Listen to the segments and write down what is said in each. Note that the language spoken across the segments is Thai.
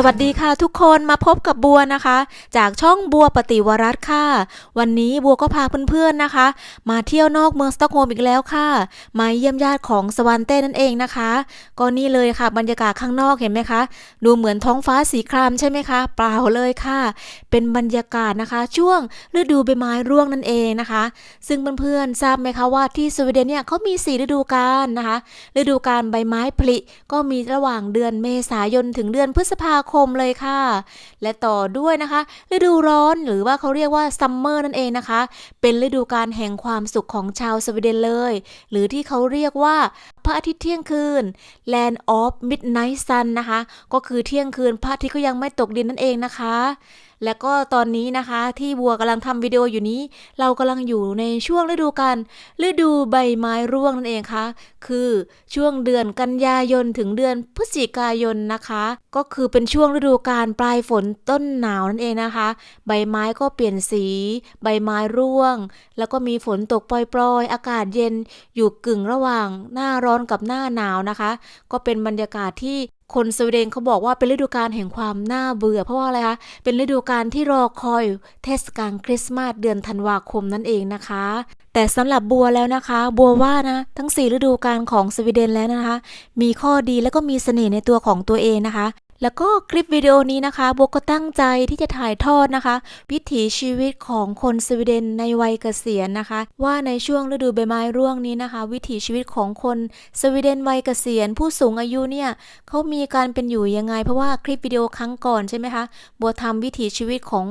สวัสดีค่ะทุกคนมาพบกับบัวนะคะ จากช่องบัวปฏิวรัตน์ค่ะ วันนี้บัวก็พาเพื่อนๆนะคะ มาเที่ยวนอกเมืองสตอกโฮล์มอีกแล้วค่ะ มาเยี่ยมญาติของสวานเต้นั่นเองนะคะ ก็นี่เลยค่ะ บรรยากาศข้างนอกเห็นไหมคะ ดูเหมือนท้องฟ้าสีครามใช่ไหมคะ เปล่าเลยค่ะ เป็นบรรยากาศนะคะ ช่วงฤดูใบไม้ร่วงนั่นเองนะคะ ซึ่งเพื่อนๆทราบไหมคะว่าที่สวีเดนเนี่ยเขามีสี่ฤดูกาลนะคะ ฤดูกาลใบไม้ผลิก็มีระหว่างเดือนเมษายนถึงเดือนพฤษภาคมเลยค่ะ และต่อด้วยนะคะฤดูร้อนหรือว่าเขาเรียกว่าซัมเมอร์นั่นเองนะคะ เป็นฤดูการแห่งความสุขของชาวสวีเดนเลย หรือที่เขาเรียกว่าพระอาทิตย์เที่ยงคืน Land of Midnight Sun นะคะ ก็คือเที่ยงคืนพระอาทิตย์ก็ยังไม่ตกดินนั่นเองนะคะ และก็ตอนนี้นะคะที่บัวกำลังทำวิดีโออยู่นี้ เรากำลังอยู่ในช่วงฤดูกาลฤดูใบไม้ร่วงนั่นเองค่ะคือช่วงเดือนกันยายนถึงเดือนพฤศจิกายนนะคะ ก็คือเป็นช่วงฤดูกาลปลายฝนต้นหนาวนั่นเองนะคะ ใบไม้ก็เปลี่ยนสี ใบไม้ร่วง แล้วก็มีฝนตกปล่อยๆ อากาศเย็นอยู่กึ่งระหว่างหน้าร้อนกับหน้าหนาวนะคะ ก็เป็นบรรยากาศที่ คนสวีเดนเขาบอกว่าเป็นฤดูกาลแห่งความน่าเบื่อ เพราะว่าอะไรคะ เป็นฤดูกาลที่รอคอยเทศกาลคริสต์มาสเดือนธันวาคมนั่นเองนะคะ แต่สำหรับบัวแล้วนะคะ บัวว่านะทั้ง 4 ฤดูกาลของสวีเดนแล้วนะคะ มีข้อดีและก็มีเสน่ห์ในตัวของตัวเองนะคะ แล้วก็คลิปวิดีโอนี้นะคะบัวก็ตั้งใจที่จะถ่ายทอดนะคะ วิถีชีวิตของคนสวีเดนในวัยเกษียณนะคะ ว่าในช่วงฤดูใบไม้ร่วงนี้นะคะ วิถีชีวิตของคนสวีเดนวัยเกษียณ ผู้สูงอายุเนี่ยเขามีการเป็นอยู่ยังไง เพราะว่าคลิปวิดีโอครั้งก่อนใช่ไหมคะบัวทำวิถีชีวิตของ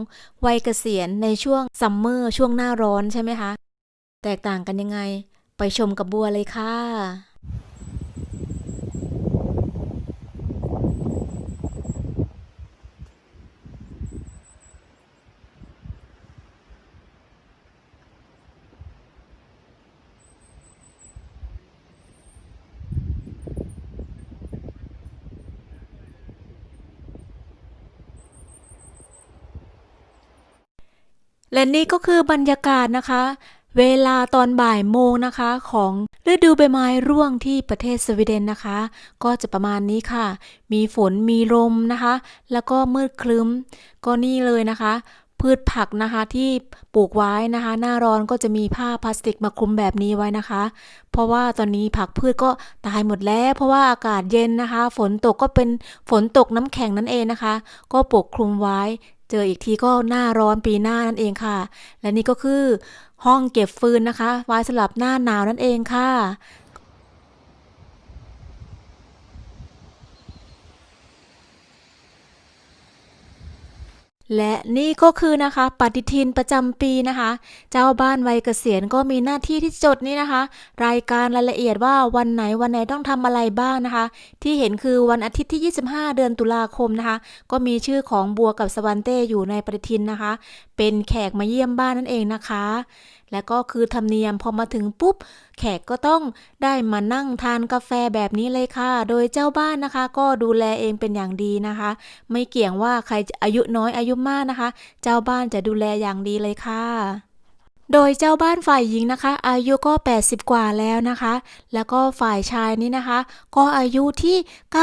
วัยเกษียณในช่วงซัมเมอร์ช่วงหน้าร้อนใช่ไหมคะแตกต่างกันยังไง ไปชมกับบัวเลยค่ะ และนี่ก็คือบรรยากาศนะคะ เวลาตอนบ่ายโมงนะคะของฤดูใบไม้ร่วงที่ประเทศสวีเดนนะคะ ก็จะประมาณนี้ค่ะ มีฝนมีลมนะคะ แล้วก็มืดครึ้ม ก็นี่เลยนะคะ พืชผักนะคะที่ปลูกไว้นะคะ หน้าร้อนก็จะมีผ้าพลาสติกมาคลุมแบบนี้ไว้นะคะ เพราะว่าตอนนี้ผักพืชก็ตายหมดแล้ว เพราะว่าอากาศเย็นนะคะ ฝนตกก็เป็นฝนตกน้ำแข็งนั่นเองนะคะ ก็ปกคลุมไว้ เจออีกทีก็หน้าร้อนปีหน้านั่นเองค่ะ และนี่ก็คือห้องเก็บฟืนนะคะ ไว้สำหรับหน้าหนาวนั่นเองค่ะ และนี่ก็คือนะคะ ปฏิทินประจำปีนะคะ เจ้าบ้านวัยเกษียณก็มีหน้าที่ที่จดนี่นะคะ รายการรายละเอียดว่าวันไหนวันไหนต้องทำอะไรบ้างนะคะ ที่เห็นคือวันอาทิตย์ที่ 25 เดือนตุลาคมนะคะ ก็มีชื่อของบัวกับสวันเต้อยู่ในปฏิทินนะคะ เป็นแขกมาเยี่ยมบ้านนั่นเองนะคะ และก็คือธรรมเนียมพอมาถึงปุ๊บ แขกก็ต้องได้มานั่งทานกาแฟแบบนี้เลยค่ะ โดยเจ้าบ้านนะคะ ก็ดูแลเองเป็นอย่างดีนะคะ ไม่เกี่ยงว่าใครอายุน้อยอายุมากนะคะ เจ้าบ้านจะดูแลอย่างดีเลยค่ะโดยเจ้าบ้านฝ่ายหญิงนะคะ อายุก็ 80 กว่าแล้วนะคะ แล้วก็ฝ่ายชายนี่นะคะ ก็อายุที่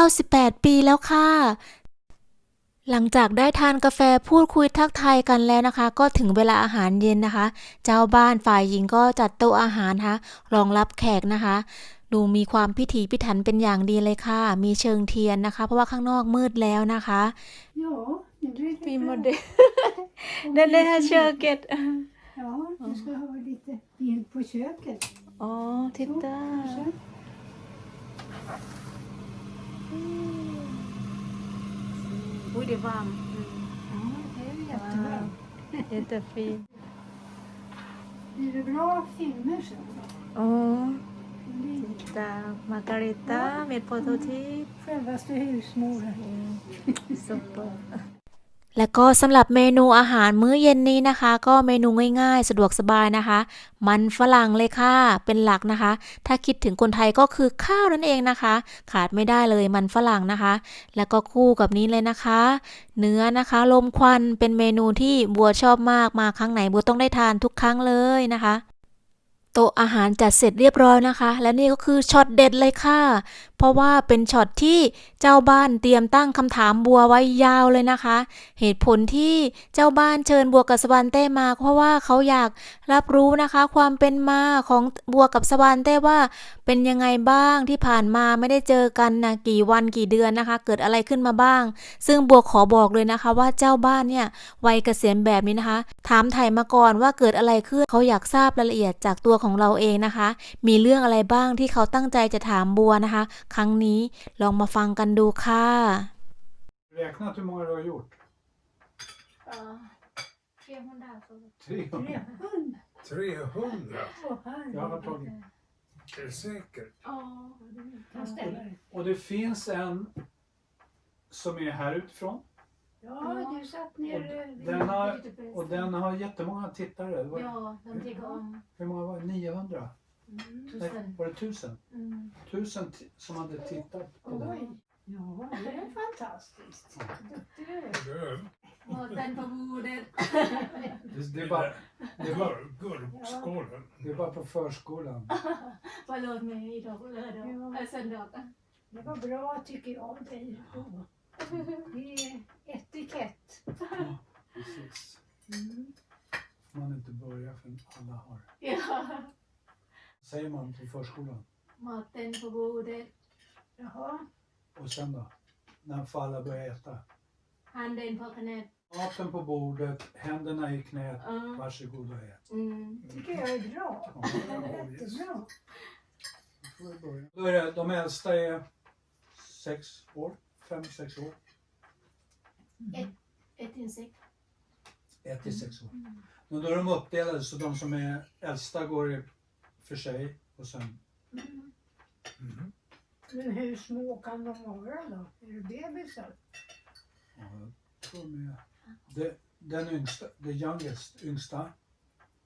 98 ปีแล้วค่ะ หลังจากได้ทานกาแฟพูดคุยทักทายกันแล้วนะคะ ก็ถึงเวลาอาหารเย็นนะคะ เจ้าบ้านฝ่ายหญิงก็จัดโต๊ะอาหารนะคะรองรับแขกนะคะ ดูมีความพิถีพิถันเป็นอย่างดีเลยค่ะ มีเชิงเทียนนะคะ เพราะว่าข้างนอกมืดแล้วนะคะ Ja, nu är det มีโม kväll. เดล Den det här köket. Ja, du ska ha lite bild på köket. Åh, Så, titta. kanske. Oj, det är varmt. Ja, det är jättebra. Jättefint. Blir det bra filmer sen? Blir titta. Margareta med prototyp. Självaste husmor. Super. และก็สำหรับเมนูอาหารมื้อเย็นนี้นะคะ ก็เมนูง่ายๆ สะดวกสบายนะคะ มันฝรั่งเลยค่ะเป็นหลักนะคะ ถ้าคิดถึงคนไทยก็คือข้าวนั่นเองนะคะ ขาดไม่ได้เลยมันฝรั่งนะคะ แล้วก็คู่กับนี้เลยนะคะ เนื้อนะคะลมควันเป็นเมนูที่บัวชอบมากมาครั้งไหนบัวต้องได้ทานทุกครั้งเลยนะคะโต๊ะอาหารจัดเสร็จเรียบร้อยนะคะ และนี่ก็คือช็อตเด็ดเลยค่ะ ราะว่าเป็นช็อตที่เจ้าบ้านเตรียมตั้งคำถามบัวไว้ยาวเลยนะคะ เหตุผลที่เจ้าบ้านเชิญบัวกับสวานเต้มา เพราะว่าเขาอยากรับรู้นะคะ ความเป็นมาของบัวกับสวานเต้ว่า เป็นยังไงบ้างที่ผ่านมาไม่ได้เจอกันนะกี่วันกี่เดือนนะคะ เกิดอะไรขึ้นมาบ้าง ซึ่งบัวขอบอกเลยนะคะ ว่าเจ้าบ้านเนี่ยวัยเกษียณแบบนี้นะคะ ถามไถ่มาก่อนว่าเกิดอะไรขึ้นเขาอยากทราบรายละเอียดจากตัวของเราเองนะคะ มีเรื่องอะไรบ้างที่เขาตั้งใจจะถามบัวนะคะครั้งนี้ลองมาฟังกันดูค่ะ Räknat hur många du har gjort? Tre hundra. 300. 300? Åh, herregud. Jag har tagit. Är det säkert? Kan ställa dig. Och det finns en som är här utifrån. Ja, du satt ner Och den har, och den har jättemånga tittare. Det var, Ja, de tycker om Hur många var det? 900? Mm. Nej, tusen. var det 1000? Mm. 1000 ti- som hade tittat på den. Oj. Ja, det är fantastiskt. Duktig du är. Maten på bordet. Det, är bara, det, är bara, Gurk, gurkskålen. det är bara på förskolan. Förlåt mig idag på lördag. Ja. Det var bra tycker jag av dig. då. Det är etikett. Precis. Mm. Man inte börja förrän alla har. Ja. Säger man på förskolan. Maten på bordet. Jaha, Och sen då? När får alla börja äta? Handen på knät. Maten på bordet, händerna i knät. Ja. Varsågod och ät. Mm. tycker jag är bra. Ja, Jättebra. då är det, de äldsta är sex år, fem, sex år. Ett insekt. Ett till sex år. Men då är de uppdelade så de som är äldsta går i- för sig och sen Mm. Men hur små kan de vara då? Är det bebisar? Ja, jag tror är... Det, den yngsta, the youngest, yngsta,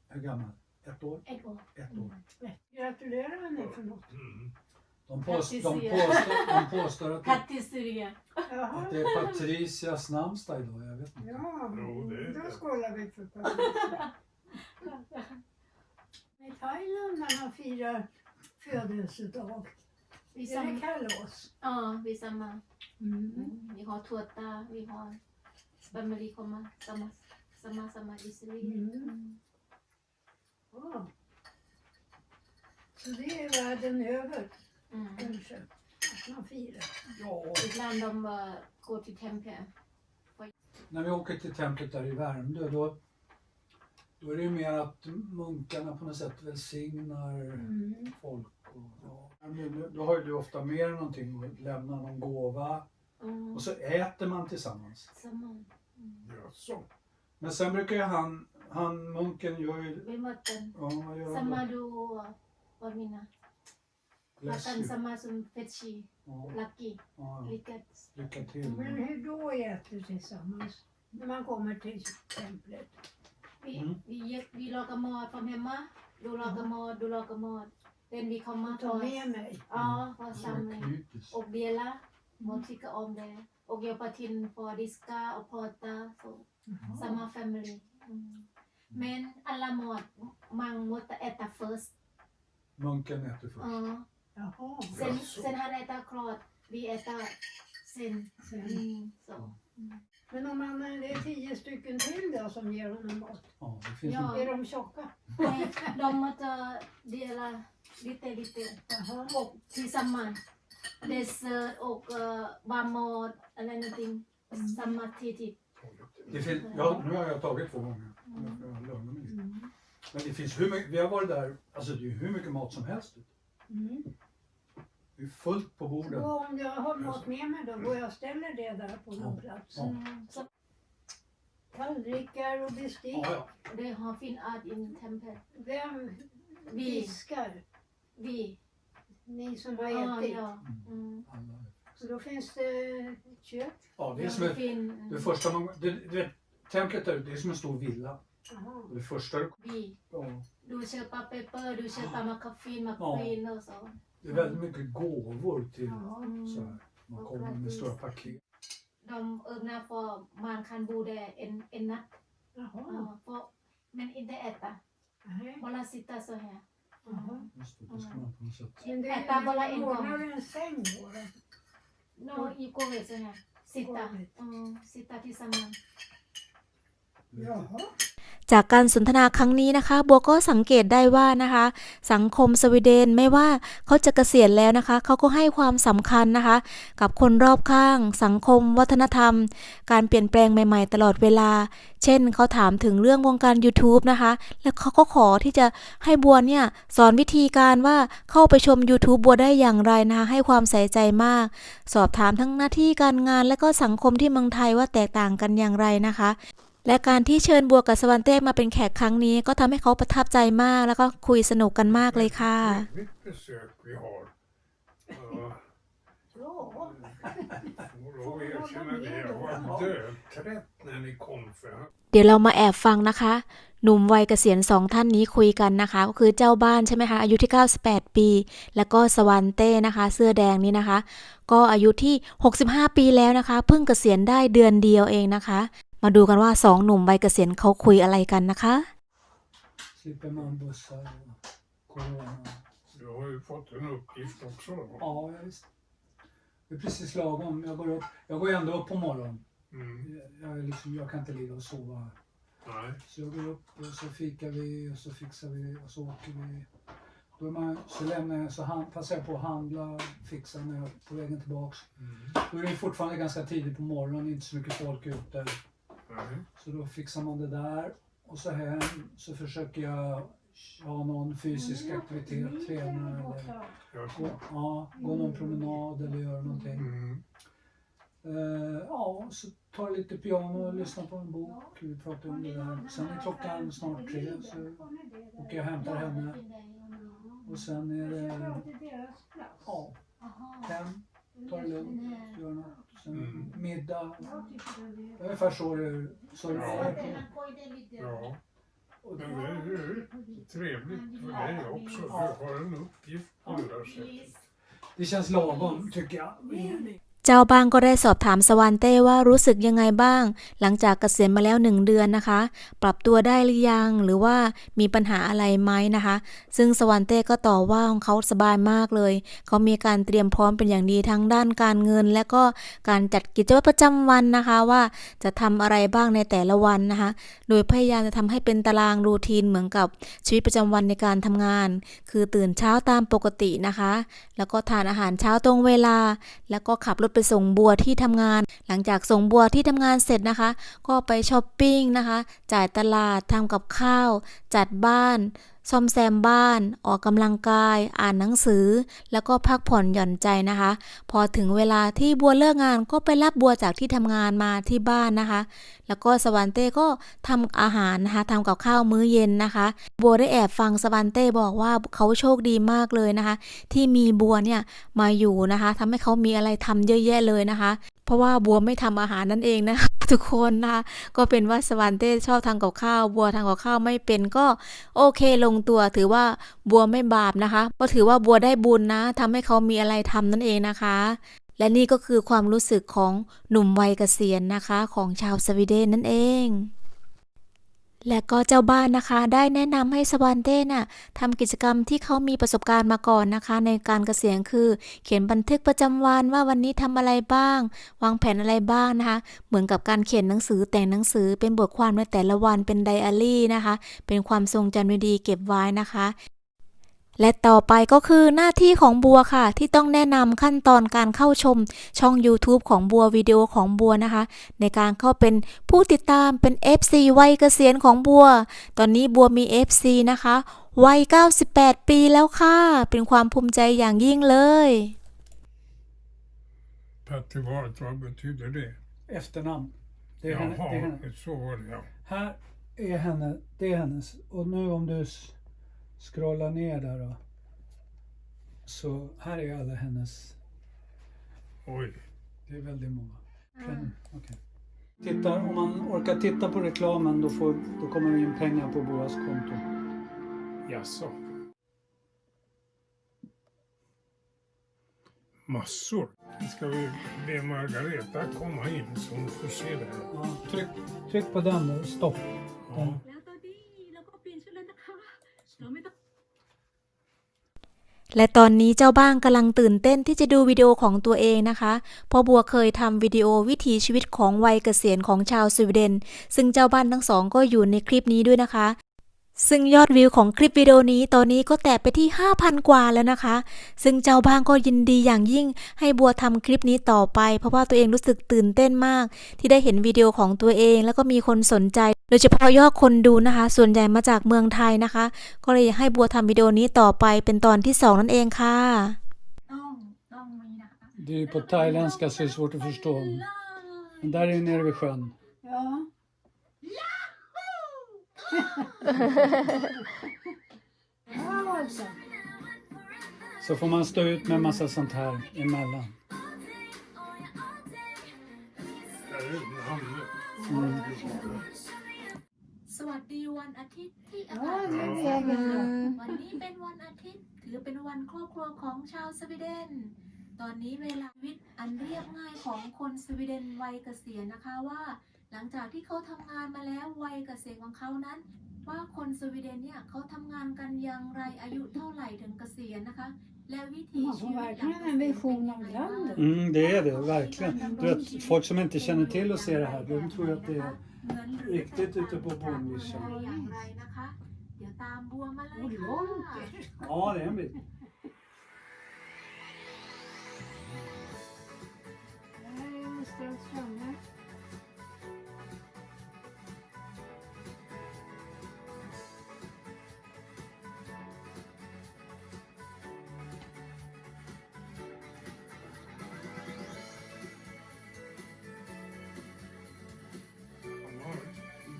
hur gammal? Ett år? Ett år. Ett år. Gratulerar henne för något. Mm. De, påst, de, påstår, de påstår att det, att det är Patricias namnsdag idag. Jag vet inte. Ja, Jo, det är då skålar vi för Patricia. I Thailand när man firar födelsedag, Vi är det kalas? Ja, vi samma. Mm. Mm. Vi har tårta, vi har familj komma. Samma, samma, samma visserligen. Mm. Mm. Ja. Så det är världen över Mm. kanske, att man firar. Ja. Ibland de uh, går till tempel. När vi åker till templet där i Värmdö då, då är det ju mer att munkarna på något sätt välsignar Mm. folk. Och, ja. Men Då har ju du ofta med dig någonting och lämnar någon gåva Mm. och så äter man tillsammans. Samma. Mm. Jaså? Men sen brukar ju han, han munken gör ju, Vi makan. ja vad gör han Sama då? du. Bless Makan sama som Fetchi. Ja, Lucky. ja, Lyckats. lycka till. Men hur då äter tillsammans? När man kommer till templet? Vi, Mm. vi, vi lagar mat från hemma. Du lagar mat, du lagar mat. Den vi kommer Ta ta. med mig? Ja, var Ja, samling. knytis. Och dela. Och tycka om det. Och hjälpa till på att diska och prata. Så. Samma familj. Mm. Men alla mat, man måste äta först. Munken äter först. Ja. Jaha, Sen, Jaså? sen han äter klart. Vi äter sen. sen. Mm, så. Men om man, det är tio stycken till då som ger honom mat. Ja, det finns Ja. en, Är de tjocka? Nej, de måste dela lite, lite. Jaha. Och tillsammans. Dessert och uh, varm mat eller någonting. Samma tid. det finns, ja, nu har jag tagit två gånger. Jag får lugna mig lite. Men det finns hur mycket, vi har varit där, alltså det är ju hur mycket mat som helst. Mm. Det är fullt på borden. Så om jag har mat med mig då går jag och ställer det där på någon plats. Ja. Mm, så Tallrikar och bestick. Ja, ja. det har fin art in tempel. Vem Vi, diskar? vi. Ni som har Ja, ätit. ja. Mm. Alla. Så då finns det kök. Ja, det är som ett, fin. det första man, det, du vet, templet där, det är som en stor villa. Och det första, du- Vi. ja, Du köper pepper, du köper mackafin, mackafin och så. Det är väldigt mycket gåvor till Ja. så Mm. här. Man kommer med stora paket. De öppnar för man kan bo där en, en natt. Jaha. Ja, för, men inte äta. Bara sitta så här. Just det, ska man på något sätt... Men det Äta bara en gång. ordnar du en säng då? no iko så här sitta mm, sitta tillsammans Jaha. จากการสนทนาครั้งนี้นะคะ บัวก็สังเกตได้ว่านะคะ สังคมสวีเดนไม่ว่าเขาจะเกษียณแล้วนะคะ เขาก็ให้ความสำคัญนะคะ กับคนรอบข้าง สังคม วัฒนธรรม การเปลี่ยนแปลงใหม่ ๆ ตลอดเวลา เช่นเขาถามถึงเรื่องวงการ YouTube นะคะ แล้วเขาก็ขอที่จะให้บัวเนี่ยสอนวิธีการว่าเข้าไปชม YouTube บัวได้อย่างไรนะคะ ให้ความใส่ใจมาก สอบถามทั้งหน้าที่การงานและก็สังคมที่เมืองไทยว่าแตกต่างกันอย่างไรนะคะ และการที่เชิญบัวกับสวันเต้มาเป็นแขกครั้งนี้ ก็ทำให้เขาประทับใจมากแล้วก็คุยสนุกกันมากเลยค่ะ เดี๋ยวเรามาแอบฟังนะคะ หนุ่มวัยเกษียณสองท่านนี้คุยกันนะคะ ก็คือเจ้าบ้านใช่ไหมคะ อายุที่ 98 ปี แล้วก็สวันเต้นะคะ เสื้อแดงนี่นะคะ ก็อายุที่ 65 ปีแล้วนะคะ เพิ่งเกษียณได้เดือนเดียวเองนะคะ มาดูกันว่าสองหนุ่มวัยเกษียณเขาคุยอะไรกันนะคะ Slipper man bussar och corona. Du har ju fått en uppgift också då. Ja, ja, visst. Det är precis lagom. Jag går, upp, jag går ändå upp på morgonen. Mm. Jag, är liksom, jag kan inte ligga och sova. Nej. Så jag går upp och så fikar vi och så fixar vi och så åker vi. Då är man, så lämnar jag, så hand, passar jag på att handla, fixa när jag är på vägen tillbaks. Mm. Då är det fortfarande ganska tidigt på morgonen, inte så mycket folk ute. Nej. Så då fixar man det där. Och så hem så försöker jag ha någon fysisk aktivitet, träna eller gå, ja, gå någon promenad eller göra någonting. Mm. Eh, ja, så tar jag lite piano och lyssnar på en bok. Vi pratar om det där. Sen är klockan snart tre så åker jag och hämtar henne. Och sen är det ja, hem, ta det lugnt, göra något. Sen Mm. middag. Ungefär så är det. Så är det. Ja. Och Men det är ju trevligt för dig också. Du har en uppgift på det där sättet. Det känns lagom tycker jag. เจ้าบ้านก็ได้สอบถามสวานเต้ว่ารู้สึกยังไงบ้าง หลังจากเกษียณมาแล้วหนึ่งเดือนนะคะ ปรับตัวได้หรือยังหรือว่ามีปัญหาอะไรไหมนะคะ ซึ่งสวานเต้ก็ตอบว่าของเขาสบายมากเลย เขามีการเตรียมพร้อมเป็นอย่างดีทั้งด้านการเงิน และก็การจัดกิจวัตรประจำวันนะคะว่าจะทำอะไรบ้างในแต่ละวันนะคะ โดยพยายามจะทำให้เป็นตารางรูทีนเหมือนกับชีวิตประจำวันในการทำงาน คือตื่นเช้าตามปกตินะคะ แล้วก็ทานอาหารเช้าตรงเวลา แล้วก็ขับรถไปส่งบัวที่ทำงาน หลังจากส่งบัวที่ทำงานเสร็จนะคะ ก็ไปช้อปปิ้งนะคะ จ่ายตลาดทำกับข้าว จัดบ้าน ซ่อมแซมบ้าน ออกกำลังกาย อ่านหนังสือ แล้วก็พักผ่อนหย่อนใจนะคะ พอถึงเวลาที่บัวเลิกงานก็ไปรับบัวจากที่ทำงานมาที่บ้านนะคะ แล้วก็สวานเต้ก็ทำอาหารนะคะทำกับข้าวมื้อเย็นนะคะ บัวได้แอบฟังสวานเต้บอกว่าเขาโชคดีมากเลยนะคะ ที่มีบัวเนี่ยมาอยู่นะคะทำให้เขามีอะไรทำเยอะแยะเลยนะคะ เพราะว่าบัวไม่ทำอาหารนั่นเองนะคะทุกคนนะคะก็เป็นว่าสวานเต้ชอบทางกับข้าว บัวทางกับข้าวไม่เป็นก็โอเคลงตัวถือว่าบัวไม่บาปนะคะ ก็ถือว่าบัวได้บุญนะทำให้เขามีอะไรทำนั่นเองนะคะและนี่ก็คือความรู้สึกของหนุ่มวัยเกษียณนะคะ ของชาวสวีเดนนั่นเอง และก็เจ้าบ้านนะคะ ได้แนะนำให้สวานเต้น่ะทำกิจกรรมที่เขามีประสบการณ์มาก่อนนะคะ ในการเกษียณคือ เขียนบันทึกประจำวันว่าวันนี้ทำอะไรบ้าง วางแผนอะไรบ้างนะคะ เหมือนกับการเขียนหนังสือแต่งหนังสือเป็นบทความในแต่ละวันเป็นไดอารี่นะคะ เป็นความทรงจำดีๆเก็บไว้นะคะ และต่อไปก็คือหน้าที่ของบัวค่ะ ที่ต้องแนะนำขั้นตอนการเข้าชมช่อง YouTube ของบัววิดีโอของบัวนะคะ ในการเข้าเป็นผู้ติดตามเป็น FC วัยเกษียณของบัว ตอนนี้บัวมี FC นะคะวัย 98 ปีแล้วค่ะ เป็นความภูมิใจอย่างยิ่งเลย Pattivart, vad betyder det? Efternamn. Det är henne, det är Jaha, henne. så var det ja. Här är henne, det är hennes. Och nu om du s- scrollar ner där då. Så här är alla hennes. Oj. Det är väldigt många. Mm. Okej. Titta, om man orkar titta på reklamen då, får, då kommer det in pengar på Boas konto. Jaså? Massor. Ska vi be Margareta komma in så hon får se det här? Ja, tryck, tryck på den då, stopp. Ja. และตองและตอนนี้เจ้าบ้างกำลังตื่นเต้นที่จะดูวิดีโอของตัวเองนะคะ เพราะบัวเคยทำวิดีโอวิถีชีวิตของวัยเกษียณของชาวสวีเดน ซึ่งเจ้าบ้านทั้งสองก็อยู่ในคลิปนี้ด้วยนะคะ ซึ่งยอดวิวของคลิปวิดีโอนี้ตอนนี้ก็แตะไปที่ 5,000 กว่าแล้วนะคะ ซึ่งเจ้าบ้างก็ยินดีอย่างยิ่งให้บัวทำคลิปนี้ต่อไป เพราะว่าตัวเองรู้สึกตื่นเต้นมาก ที่ได้เห็นวิดีโอของตัวเอง แล้วก็มีคนสนใจ โดยเฉพาะยอดคนดูนะคะ ส่วนใหญ่มาจากเมืองไทยนะคะ ก็เลยให้บัวทำวิดีโอนี้ต่อไปเป็นตอนที่สองนั่นเองค่ะต้องต้องมีนะคะ Det är ju på thailändska så det är svårt att förstå. Men där är vi nere vid sjön. Ja. ja, alltså. Så får man stå ut med massa sånt här emellan. Där är namnet. Mm. สวัสดีวันอาทิตย์ที่อา Ja, กาศ det är vägen. วันนี้เป็นวันอาทิตย์ ถือเป็นวันครอบครัวของชาวสวีเดน ตอนนี้เวลาชีวิตอันเรียบง่ายของคนสวีเดนวัยเกษียณนะคะว่า หลังจากที่เขาทำงานมาแล้ววัยเกษียณของเขานั้น ว่าคนสวีเดนเนี่ยเขาทำงานกันอย่างไรอายุเท่าไหร่ถึงเกษียณนะคะ และวิถี Man ชี får วิตหลัง verkligen เก en ษียณ vision เป็น av ยังไงบ้าง landet. Mm, det är det, verkligen. Du vet, folk som inte känner till och ser det här, de tror att det är เหมือนหรือ riktigt ute på Bornvischan. อย่างไรนะคะ เดี๋ยวตามบัวมาเลย Och ค่ะ långt. Ja, det är en bit. Där är vi strax framme.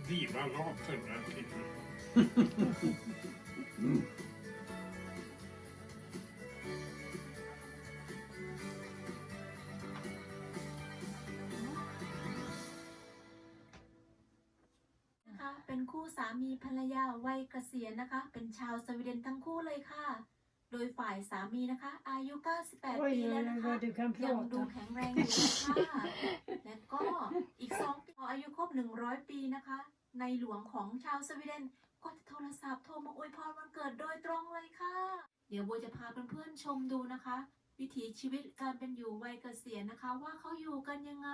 Divalater där till.. นะคะเป็นคู่สามีภรรยาวัยเกษียณนะคะ เป็นชาวสวีเดนทั้งคู่เลยค่ะ โดยฝ่ายสามีนะคะ อายุ 98 ปีแล้วนะคะยังดูแข็งแรงอยู่นะคะและก็อีกสองปีพออายุครบ 100 ปีนะคะ ในหลวงของชาวสวีเดนก็จะโทรศัพท์โทรมาอวยพรวันเกิดโดยตรงเลยค่ะ เดี๋ยวโบจะพาเพื่อนๆชมดูนะคะ วิถีชีวิตการเป็นอยู่วัยเกษียณนะคะ ว่าเขาอยู่กันยังไง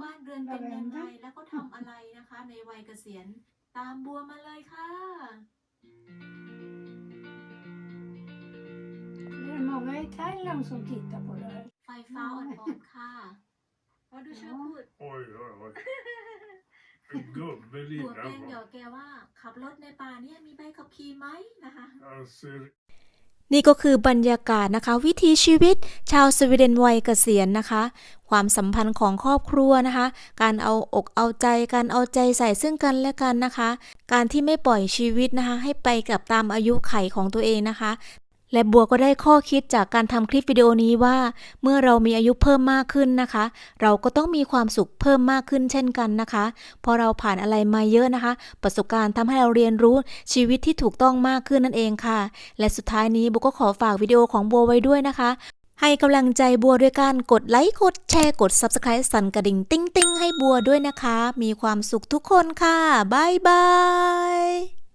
บ้านเรือนเป็นยังไงแล้วก็ทำอะไรนะคะ ในวัยเกษียณตามบัวมาเลยค่ะ Det är många i Thailand som tittar på det här. ไฟฟ้าอ่อนๆค่ะพอดูเชื่อพูด Oj, oj, oj. En gubbe ตัวแกล้งหย lirar อกแกว่า ขับรถในป่าเนี่ยมีใบขับขี่ไหมนะคะ Han ser นี่ก็คือบรรยากาศนะคะ วิถีชีวิตชาวสวีเดนวัยเกษียณนะคะ ความสัมพันธ์ของครอบครัวนะคะ การเอาอกเอาใจการเอาใจใส่ซึ่งกันและกันนะคะ การที่ไม่ปล่อยชีวิตนะคะ ให้ไปกับตามอายุไขของตัวเองนะคะ และบัวก็ได้ข้อคิดจากการทำคลิปวิดีโอนี้ว่า เมื่อเรามีอายุเพิ่มมากขึ้นนะคะ เราก็ต้องมีความสุขเพิ่มมากขึ้นเช่นกันนะคะพราะเราผ่านอะไรมาเยอะนะคะ ประสบการณ์ทำให้เราเรียนรู้ชีวิตที่ถูกต้องมากขึ้นนั่นเองค่ะ และสุดท้ายนี้บัวก็ขอฝากวิดีโอของบัวไว้ด้วยนะคะให้กำลังใจบัวด้วยการกดไลค์ กดแชร์ กด Subscribe สั่นกระดิ่งติ้งติ้งให้บัวด้วยนะคะ มีความสุขทุกคนค่ะ บ๊ายบาย